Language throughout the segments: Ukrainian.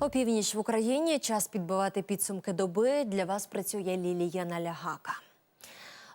Опівніч в Україні час підбивати підсумки доби. Для вас працює Лілія Налягака.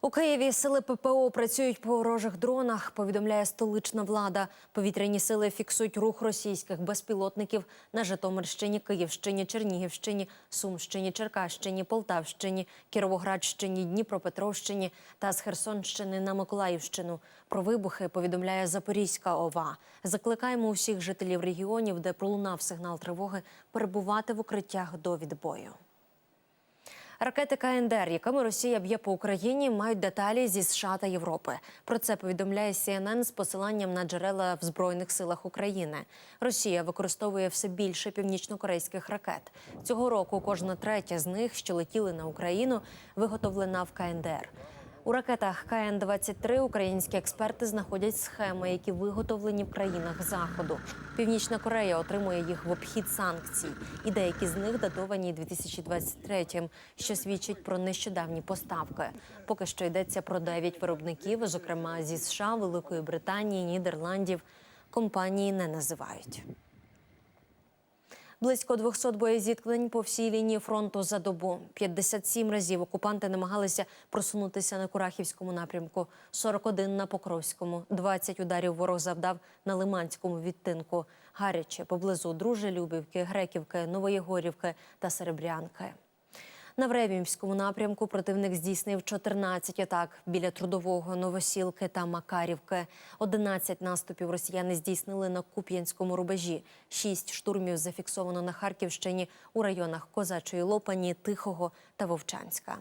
У Києві сили ППО працюють по ворожих дронах. Повідомляє столична влада. Повітряні сили фіксують рух російських безпілотників на Житомирщині, Київщині, Чернігівщині, Сумщині, Черкащині, Полтавщині, Кіровоградщині, Дніпропетровщині та з Херсонщини на Миколаївщину. Про вибухи повідомляє Запорізька ОВА. Закликаємо усіх жителів регіонів, де пролунав сигнал тривоги, перебувати в укриттях до відбою. Ракети КНДР, якими Росія б'є по Україні, мають деталі зі США та Європи. Про це повідомляє CNN з посиланням на джерела в збройних силах України. Росія використовує все більше північнокорейських ракет. Цього року кожна третя з них, що летіли на Україну, виготовлена в КНДР. У ракетах КН-23 українські експерти знаходять схеми, які виготовлені в країнах заходу. Північна Корея отримує їх в обхід санкцій, і деякі з них датовані 2023-м, що свідчить про нещодавні поставки. Поки що йдеться про 9 виробників, зокрема зі США, Великої Британії, Нідерландів. Компанії не називають. Близько 200 боєзіткнень по всій лінії фронту за добу. 57 разів окупанти намагалися просунутися на Курахівському напрямку, 41 на Покровському, 20 ударів ворог завдав на Лиманському відтинку. Гаряче поблизу Дружелюбівки, Греківки, Новоєгорівки та Серебрянки. На Времівському напрямку противник здійснив 14 атак біля трудового Новосілки та Макарівки. 11 наступів росіяни здійснили на Куп'янському рубежі. Шість штурмів зафіксовано на Харківщині у районах Козачої Лопані, Тихого та Вовчанська.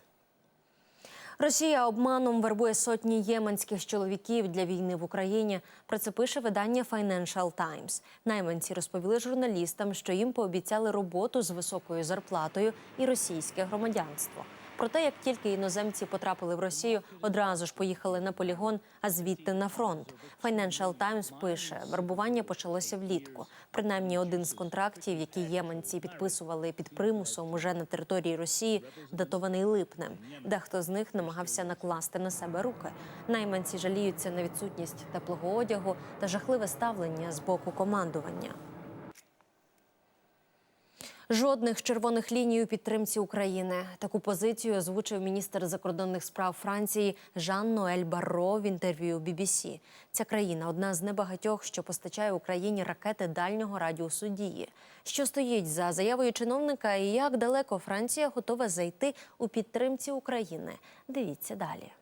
Росія обманом вербує сотні єменських чоловіків для війни в Україні. Про це пише видання Financial Times. Найманці розповіли журналістам, що їм пообіцяли роботу з високою зарплатою і російське громадянство. Проте, як тільки іноземці потрапили в Росію, одразу ж поїхали на полігон, а звідти на фронт. Financial Times пише, вербування почалося влітку. Принаймні, один з контрактів, які єменці підписували під примусом уже на території Росії, датований липнем. Дехто з них намагався накласти на себе руки. Найманці жаліються на відсутність теплого одягу та жахливе ставлення з боку командування. Жодних червоних ліній у підтримці України. Таку позицію озвучив міністр закордонних справ Франції Жан Ноель Барро в інтерв'ю BBC. Ця країна одна з небагатьох, що постачає Україні ракети дальнього радіусу дії. Що стоїть за заявою чиновника і як далеко Франція готова зайти у підтримці України? Дивіться далі.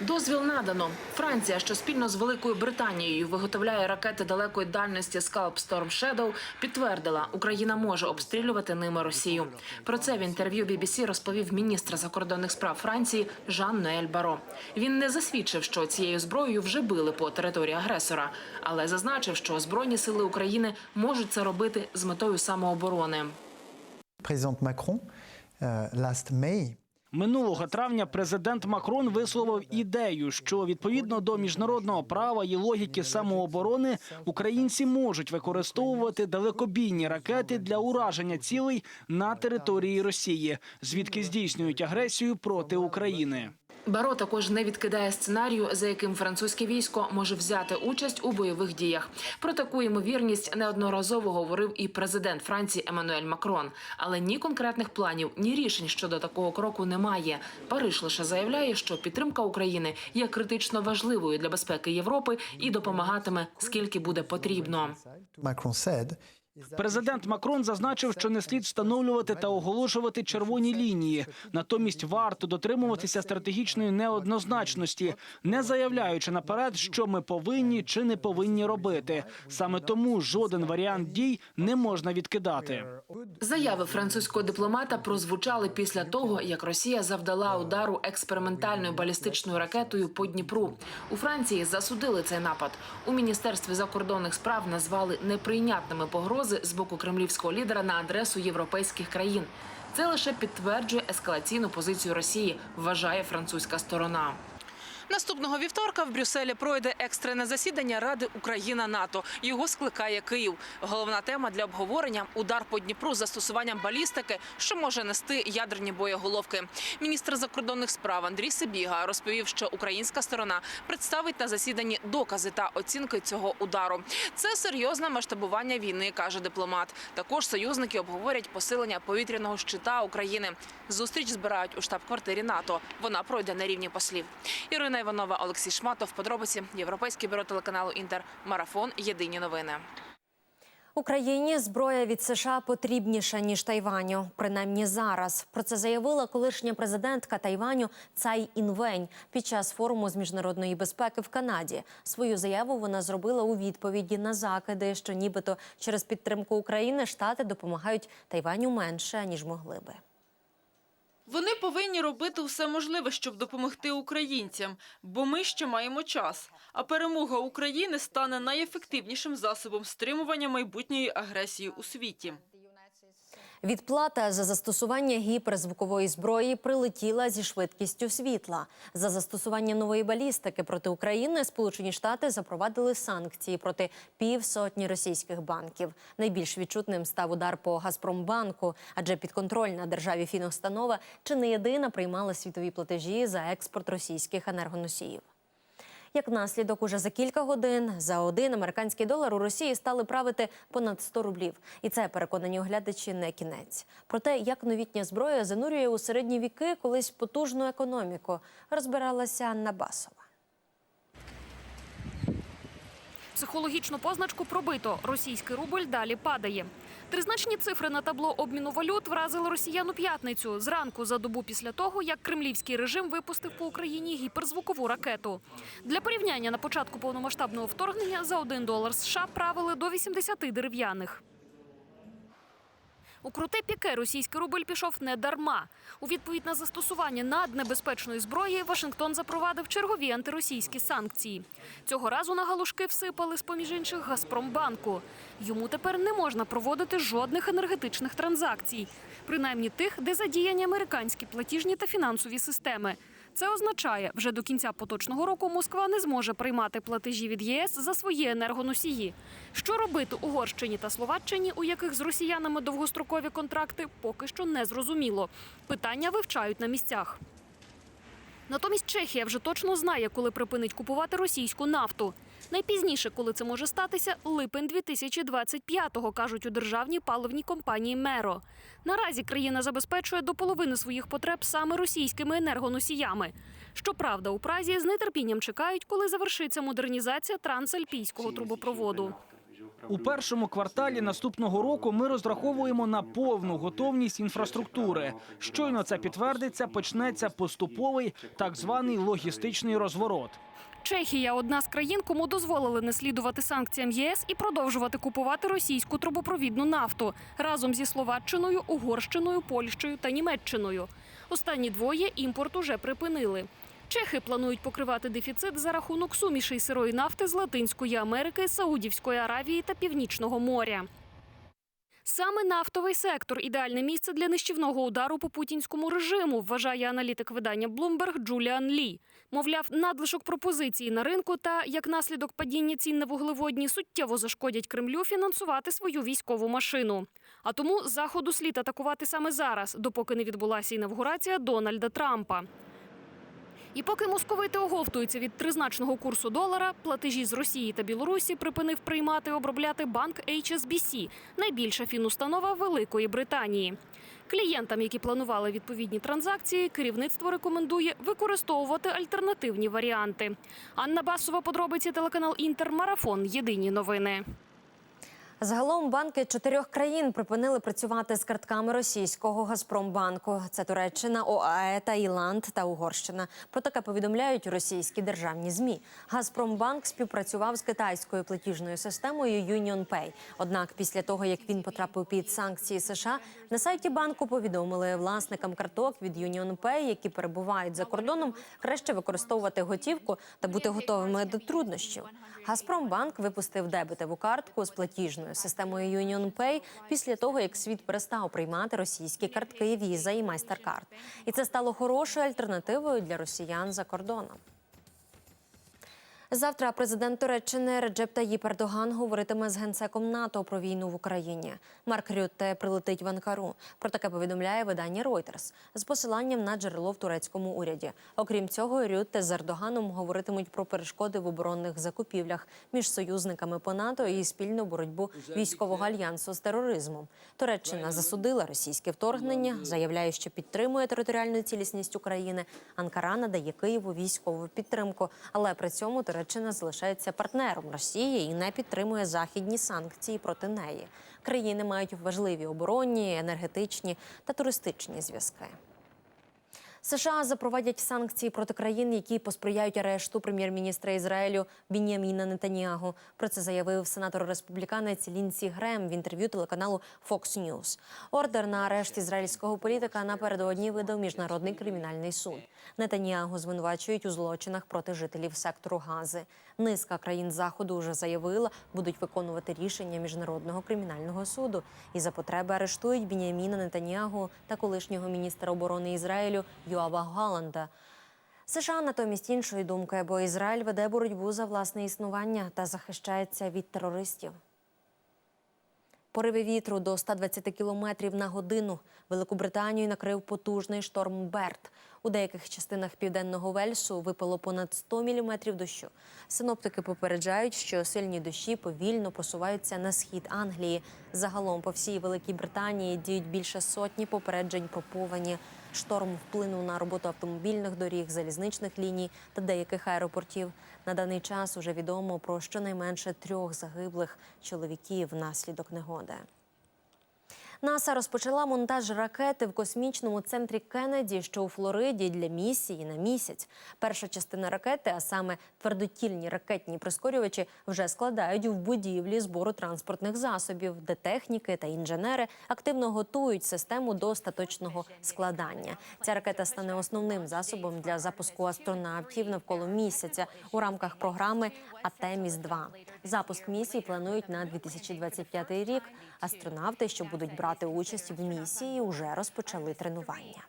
Дозвіл надано. Франція, що спільно з Великою Британією виготовляє ракети далекої дальності Scalp Storm Shadow, підтвердила, Україна може обстрілювати ними Росію. Про це в інтерв'ю BBC розповів міністр закордонних справ Франції Жан Ноель Баро. Він не засвідчив, що цією зброєю вже били по території агресора, але зазначив, що збройні сили України можуть це робити з метою самооборони. Président Macron, euh, last May, Минулого травня президент Макрон висловив ідею, що відповідно до міжнародного права і логіки самооборони українці можуть використовувати далекобійні ракети для ураження цілей на території Росії, звідки здійснюють агресію проти України. Баро також не відкидає сценарію, за яким французьке військо може взяти участь у бойових діях. Про таку ймовірність неодноразово говорив і президент Франції Еммануель Макрон. Але ні конкретних планів, ні рішень щодо такого кроку немає. Париж лише заявляє, що підтримка України є критично важливою для безпеки Європи і допомагатиме скільки буде потрібно. Президент Макрон зазначив, що не слід встановлювати та оголошувати червоні лінії. Натомість варто дотримуватися стратегічної неоднозначності, не заявляючи наперед, що ми повинні чи не повинні робити. Саме тому жоден варіант дій не можна відкидати. Заяви французького дипломата прозвучали після того, як Росія завдала удару експериментальною балістичною ракетою по Дніпру. У Франції засудили цей напад. У міністерстві закордонних справ назвали неприйнятними погрози з боку кремлівського лідера на адресу європейських країн. Це лише підтверджує ескалаційну позицію Росії, вважає французька сторона. Наступного вівторка в Брюсселі пройде екстрене засідання Ради Україна НАТО. Його скликає Київ. Головна тема для обговорення удар по Дніпру з застосуванням балістики, що може нести ядерні боєголовки. Міністр закордонних справ Андрій Сибіга розповів, що українська сторона представить на засіданні докази та оцінки цього удару. Це серйозне масштабування війни, каже дипломат. Також союзники обговорять посилення повітряного щита України. Зустріч збирають у штаб-квартирі НАТО. Вона пройде на рівні послів. Ірина Іванова, Олексій Шматов. Подробиці Європейське бюро телеканалу Інтер. Марафон. Єдині новини. Україні зброя від США потрібніша ніж Тайваню. Принаймні зараз про це заявила колишня президентка Тайваню Цай Інвень під час форуму з міжнародної безпеки в Канаді. Свою заяву вона зробила у відповіді на закиди, що нібито через підтримку України штати допомагають Тайваню менше ніж могли би. Вони повинні робити все можливе, щоб допомогти українцям, бо ми ще маємо час. А перемога України стане найефективнішим засобом стримування майбутньої агресії у світі. Відплата за застосування гіперзвукової зброї прилетіла зі швидкістю світла. За застосування нової балістики проти України Сполучені Штати запровадили санкції проти півсотні російських банків. Найбільш відчутним став удар по Газпромбанку, адже підконтрольна державі фінустанова чи не єдина приймала світові платежі за експорт російських енергоносіїв. Як наслідок, уже за кілька годин за один американський долар у Росії стали правити понад 100 рублів. І це переконані оглядачі не кінець. Про те, як новітня зброя занурює у середні віки колись потужну економіку, розбиралася Анна Басова. Психологічну позначку пробито. Російський рубль далі падає. Тризначні цифри на табло обміну валют вразили росіян у п'ятницю зранку за добу після того, як кремлівський режим випустив по Україні гіперзвукову ракету. Для порівняння на початку повномасштабного вторгнення за один долар США правили до 80 дерев'яних. У круте піке російський рубль пішов не дарма. У відповідь на застосування наднебезпечної зброї Вашингтон запровадив чергові антиросійські санкції. Цього разу на галушки всипали з поміж інших Газпромбанку. Йому тепер не можна проводити жодних енергетичних транзакцій, принаймні тих, де задіяні американські платіжні та фінансові системи. Це означає, вже до кінця поточного року Москва не зможе приймати платежі від ЄС за свої енергоносії. Що робити Угорщині та Словаччині, у яких з росіянами довгострокові контракти, поки що не зрозуміло. Питання вивчають на місцях. Натомість Чехія вже точно знає, коли припинить купувати російську нафту. Найпізніше, коли це може статися, липень 2025-го, кажуть у державній паливній компанії Меро. Наразі країна забезпечує до половини своїх потреб саме російськими енергоносіями. Щоправда, у Празі з нетерпінням чекають, коли завершиться модернізація трансальпійського трубопроводу. У першому кварталі наступного року ми розраховуємо на повну готовність інфраструктури. Щойно це підтвердиться, почнеться поступовий так званий логістичний розворот. Чехія одна з країн, кому дозволили не слідувати санкціям ЄС і продовжувати купувати російську трубопровідну нафту разом зі Словаччиною, Угорщиною, Польщею та Німеччиною. Останні двоє імпорт уже припинили. Чехи планують покривати дефіцит за рахунок сумішей сирої нафти з Латинської Америки, Саудівської Аравії та Північного моря. Саме нафтовий сектор ідеальне місце для нищівного удару по путінському режиму, вважає аналітик видання Bloomberg Джуліан Лі. Мовляв, надлишок пропозиції на ринку та як наслідок падіння цін на вуглеводні суттєво зашкодять Кремлю фінансувати свою військову машину. А тому заходу слід атакувати саме зараз, допоки не відбулася інавгурація Дональда Трампа. І поки московити оговтуються від тризначного курсу долара, платежі з Росії та Білорусі припинив приймати обробляти банк HSBC, найбільша фінустанова Великої Британії. Клієнтам, які планували відповідні транзакції, керівництво рекомендує використовувати альтернативні варіанти. Анна Басова, подробиці телеканал Інтер Марафон. Єдині новини. Загалом банки чотирьох країн припинили працювати з картками російського Газпромбанку. Це Туреччина, ОАЕ, Таїланд та Угорщина. Про таке повідомляють російські державні змі. Газпромбанк співпрацював з китайською платіжною системою UnionPay. Однак, після того як він потрапив під санкції США, на сайті банку повідомили власникам карток від UnionPay, які перебувають за кордоном, краще використовувати готівку та бути готовими до труднощів. Газпромбанк випустив дебетову картку з платіжною системою UnionPay після того, як світ перестав приймати російські картки Visa і MasterCard. І це стало хорошою альтернативою для росіян за кордоном. Завтра президент Туреччини Реджеп Таїп Ердоган говоритиме з генсеком НАТО про війну в Україні. Марк Рютте прилетить в Анкару. Про таке повідомляє видання Reuters з посиланням на джерело в турецькому уряді. Окрім цього, Рютте з Ердоганом говоритимуть про перешкоди в оборонних закупівлях між союзниками по НАТО і спільну боротьбу військового альянсу з тероризмом. Туреччина засудила російське вторгнення, заявляє, що підтримує територіальну цілісність України. Анкара надає Києву військову підтримку, але при цьому Туреччина залишається партнером Росії і не підтримує західні санкції проти неї. Країни мають важливі оборонні, енергетичні та туристичні зв'язки. США запровадять санкції проти країн, які посприяють арешту прем'єр-міністра Ізраїлю Біняміна Нетаньягу. Про це заявив сенатор-республіканець Лінсі Грем в інтерв'ю телеканалу Fox News. Ордер на арешт ізраїльського політика напередодні видав міжнародний кримінальний суд. Нетаньягу звинувачують у злочинах проти жителів сектору Гази. Низка країн заходу вже заявила, будуть виконувати рішення міжнародного кримінального суду і за потреби арештують Біняміна Нетаньягу та колишнього міністра оборони Ізраїлю Йоава Галанда. США натомість іншої думки, бо Ізраїль веде боротьбу за власне існування та захищається від терористів. Пориви вітру до 120 кілометрів на годину Великобританію накрив потужний шторм Берт. У деяких частинах південного Вельсу випало понад 100 міліметрів дощу. Синоптики попереджають, що сильні дощі повільно просуваються на схід Англії. Загалом по всій Великій Британії діють більше сотні попереджень про повені. Шторм вплинув на роботу автомобільних доріг, залізничних ліній та деяких аеропортів. На даний час уже відомо про щонайменше трьох загиблих чоловіків внаслідок негоди. НАСА розпочала монтаж ракети в космічному центрі Кеннеді, що у Флориді для місії на місяць. Перша частина ракети, а саме твердотільні ракетні прискорювачі, вже складають в будівлі збору транспортних засобів, де техніки та інженери активно готують систему до остаточного складання. Ця ракета стане основним засобом для запуску астронавтів навколо місяця у рамках програми Атеміс 2 Запуск місії планують на 2025 рік. Астронавти, що будуть брати участь в місії, вже розпочали тренування.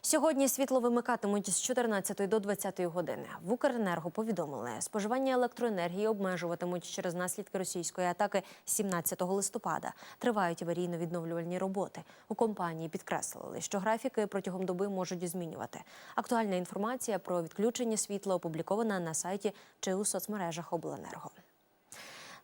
Сьогодні світло вимикатимуть з 14 до 20 години. В Укренерго повідомили, споживання електроенергії обмежуватимуть через наслідки російської атаки 17 листопада. Тривають аварійно-відновлювальні роботи. У компанії підкреслили, що графіки протягом доби можуть змінювати. Актуальна інформація про відключення світла опублікована на сайті чи у соцмережах Обленерго.